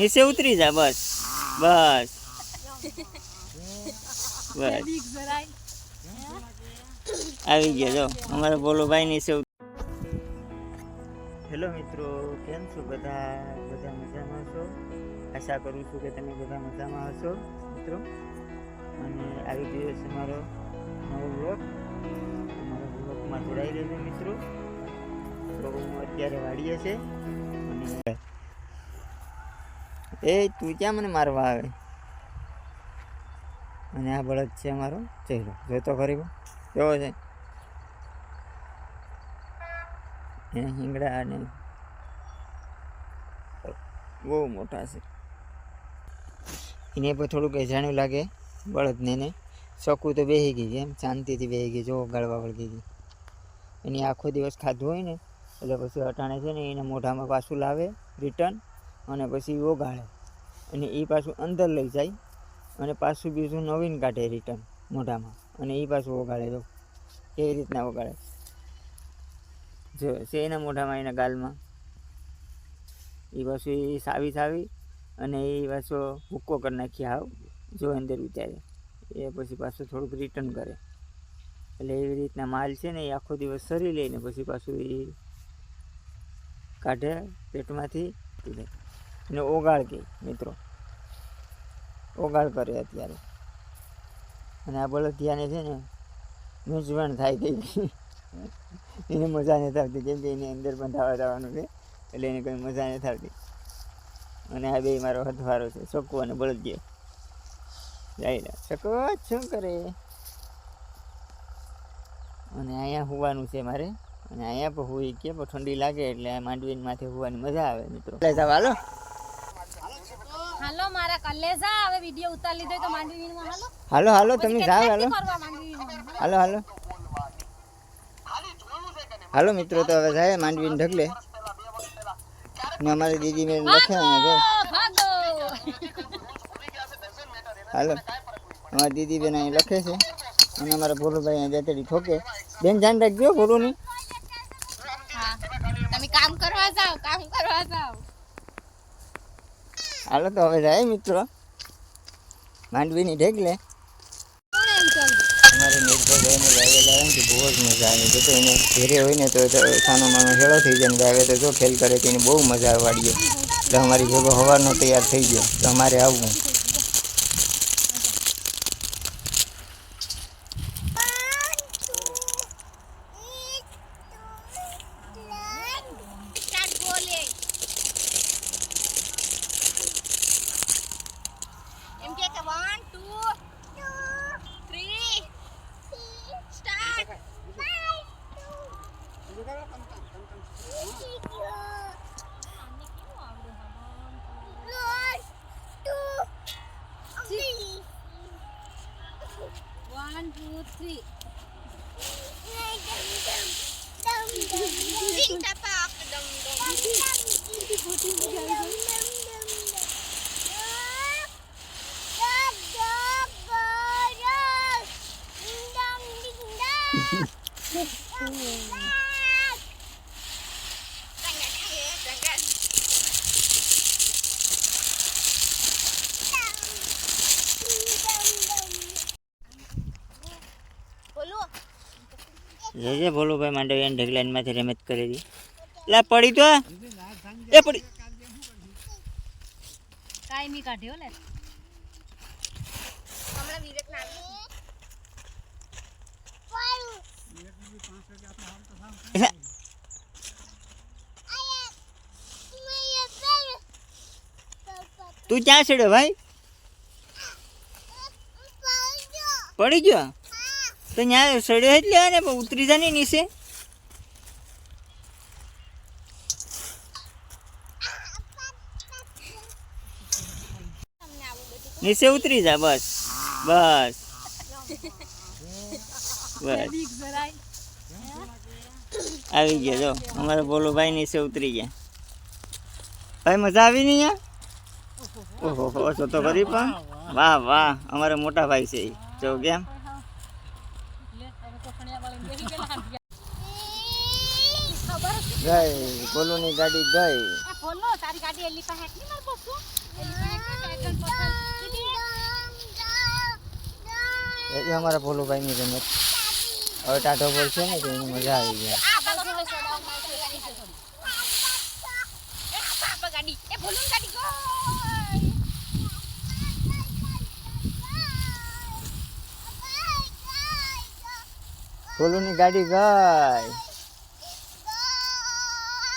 નીચે ઉતરી જા, બસ. બસ. બસ. આવી ગયા, જો. અમારો બોલો ભાઈ નીચે હેલો મિત્રો, કેમ છો બધા? બધા મજામાં છો? આશા કરું છું કે તમે બધા મજામાં હશો, મિત્રો. અને આવી ગયો છે મારો નવો બ્લોગ અમારા બ્લોગમાં જોડાઈ રહેજો, મિત્રો. તો હું અત્યારે વાડીએ છે. અને એ તું ક્યાં મને મારવા આવે? અને આ બળદ છે અમારો ચહેરો જોતો ખરીબો કેવો છે? એના હિંગડા અને બહુ મોટા છે. એને પણ થોડુંક અજાણ્યું લાગે, બળદને ને. શકું તો બેસી ગઈ એમ, શાંતિથી બેસી ગઈ જો ગળવા વળગી ગઈ. એની આખો દિવસ ખાધું હોય ને, એટલે પછી અટાણે છે ને એને મોઢામાં પાછું લાવે રિટર્ન અને પછી ઓગાળે. અને એ પાછું અંદર લઈ જાય અને પાછું બીજું નવીન કાઢે રિટર્ન મોઢામાં. અને એ પાછું ઓગાળે જો. કેવી રીતના ઓગાળે? જો છે એના મોઢામાં એના ગાલમાં? એ પાછું એ સાવી સાવી અને એ પાછો હુક્કો કરી નાખી આવ જો અંદર ઉતારે. એ પછી પાછું થોડુંક રિટર્ન કરે. એટલે એવી રીતના માલ છે ને એ આખો દિવસ સરી લઈને પછી પાછું એ કાઢે, પેટમાંથી અને ઓગાળ કે મિત્રો. ઓગાળ કરે અત્યારે. અને આ બળદિયાને છે ને મૂંઝવણ થાય ગઈ. એને મજા નથી આવતી. કેમ કે એની અંદર પણ ધાવા જવાનું છે. એટલે એને કંઈ મજા નથી આવતી. અને આ બે મારો હથવારો છે. સકુ અને બળદિયા. જાય સકો શું કરે? અને અહીંયા હોવાનું છે મારે. અને અહીંયા પણ હોય કે ઠંડી લાગે એટલે માંડવીને માથે હોવાની મજા આવે મિત્રો. જાવ હાલો મારા કલેજા હવે વિડિયો ઉતાર લીધો તો માંડવી વીણમાં હાલો. હાલો હાલો તમે જાઓ હાલો. માંડવી હાલો હાલો. હાલો મિત્રો તો હવે જાય માંડવીને ઢગલે. ને અમારી દીદી મેં લખે અહીંયા હાલો. અમારી દીદી બેન અહીં લખે છે. અને અમારા ભોલુભાઈ અહીંયા જાતેડી ઠોકે. બેન ધ્યાન રાખજો ભોલુની. તમે કામ કરવા જાઓ કામ કરવા જાઓ. હાલો તો હવે જાય મિત્રો. માંડવીની એમ ચાલ અમારે નિર્ભયભાઈને વાવેલા હોય ને બહુ જ મજા આવે. જો તો એને ઘેરે હોય ને તો ખાનો માનો હેળો થઈ જાય ને આવે તો જો ખેલ કરે તો એને બહુ મજા આવે વાડીએ. એટલે અમારી ભેગો હવાનો તૈયાર થઈ ગયો. તો અમારે આવવું. Sweet. Ding, જે જે ભોલુભાઈ માંડવી એને ઢગલાનમાંથી રમત કરી દી એટલે પડી તો એ પડી. કાયમી કાઢ્યો લે હમણાં વિવેક ના તું ક્યાં છેડ્યો ભાઈ? પડી ગયો? તો ત્યાં સડ્યો જ લેવા ને ઉતરી જા ને નીચે નીચે ઉતરી જા બસ બસ બસ આવી ગયા જો અમારા બોલો ભાઈ નીચે ઉતરી ગયા ભાઈ મજા આવી નહીં અહીંયા ઓહો હો તો કરી પણ વાહ વાહ અમારા મોટા ભાઈ છે. જો કેમ ગઈ બોલુની ગાડી ગઈ બોલો તારી ગાડી એલી પાસે હેક માર બસુ ને એ અમારા ભોલુભાઈની રમત. હવે ટાટો બોલ છે ને તો એની મજા આવી જાય. ગાડી એ પાપા ગાડી. એ બોલું ગાડી ગો ભોલુની ગાડી ગઈ.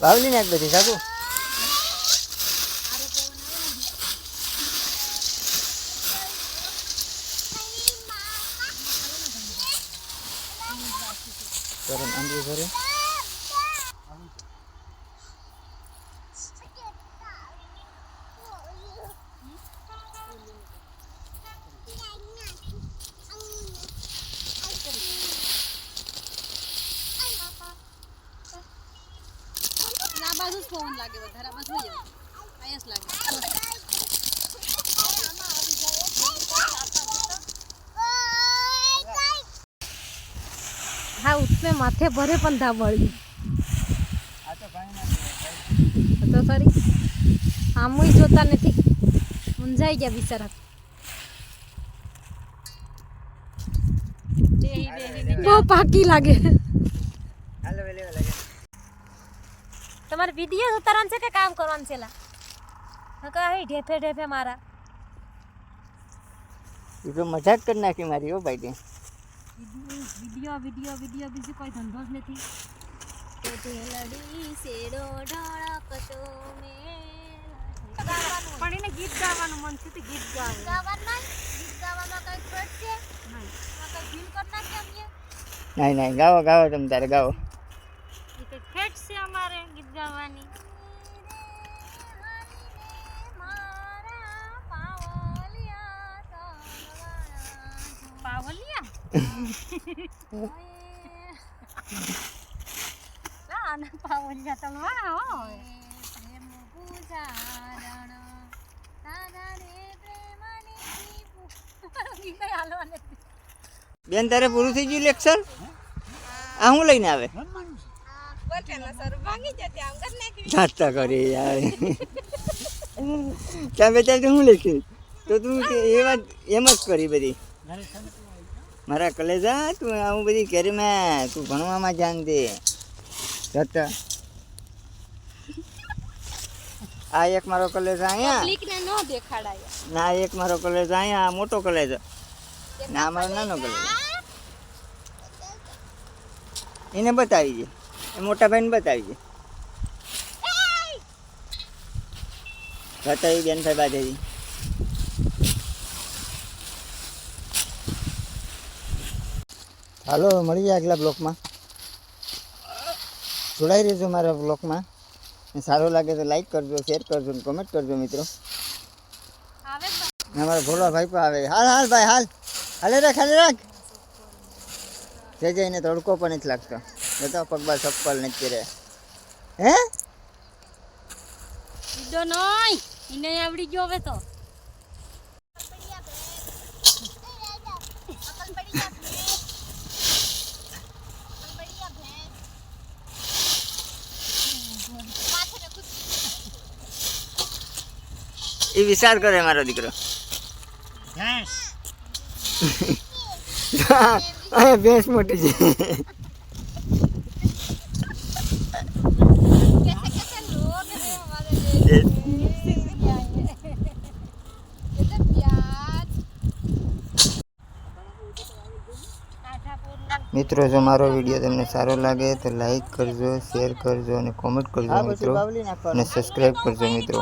વાવલી નાખ બધી સાકુ ગરમ આંબલી ભરે પવન લાગે વધારે આમાં આયસ લાગે. હા ઉતને માથે ભરે પણ ધા વળ્યું તો ખરી આમુય જોતા નથી. મૂંઝાઈ ગયા બિચારા. બહુ પાકી લાગે. હાલો વેલે વેલે. તમારે વીડિયો ઉતારવાનું છે કે કામ કરવાનું છે લા? કહે ઢેફે ઢેફે મારા. એ તો મજાક કરી નાખી મારી હો ભાઈ વીડિયો વીડિયો વીડિયો બીજું કોઈ ધંધો જ નથી. પણ એને ગીત ગાવાનું મન છે ગીત ગાવાનું ગાવાનું? ગીત ગાવું નહીં નહીં ગાવો ગાવો તમે તારે ગાવો. પાવલિયા pawon આના પાવલિયા બેન, તારે પૂરું થઈ ગયું લેક્ચર આ હું લઈને આવે? જાતા કરી યાર. ત્યાં બેચાર હું લખી? તો તું એ વાત એમ જ કરી બધી. મારા કલેજા તું આવું બધી કરી મેં. તું ભણવામાં ધ્યાન દે. જતા. આ એક મારો કલેજ અહીંયા. ન એક મારો કલેજ અહીંયા આ મોટો કલેજ. ના આ મારો નાનો કલેજ. એને બતાવી દે. એ મોટા ભાઈને બતાવી દે. બતાવી બેન સાહેબ બાજેજી હાલો મળીએ આગલા બ્લોકમાં. જોડાઈ રહેજો મારા બ્લોકમાં. સારો લાગે તો લાઈક કરજો શેર કરજો ને કોમેન્ટ કરજો મિત્રો. અમારા ભોળો ભાઈ પણ આવે. હાલ હાલ ભાઈ હાલ. હાલે રાખ હાલે રાખ. જઈ જઈને તડકો પણ નથી લાગતો. જતો પગમાં ચપ્પલ નથી રહે હે? ઈડો નોય. ઈને આવડી ગયો હવે તો. એ વિચાર કરે મારો દીકરો. ભેંસ. મોટી છે. મિત્રો જો મારો વીડિયો તમને સારો લાગે તો લાઈક કરજો શેર કરજો અને કોમેન્ટ કરજો મિત્રો. અને સબસ્ક્રાઈબ કરજો મિત્રો.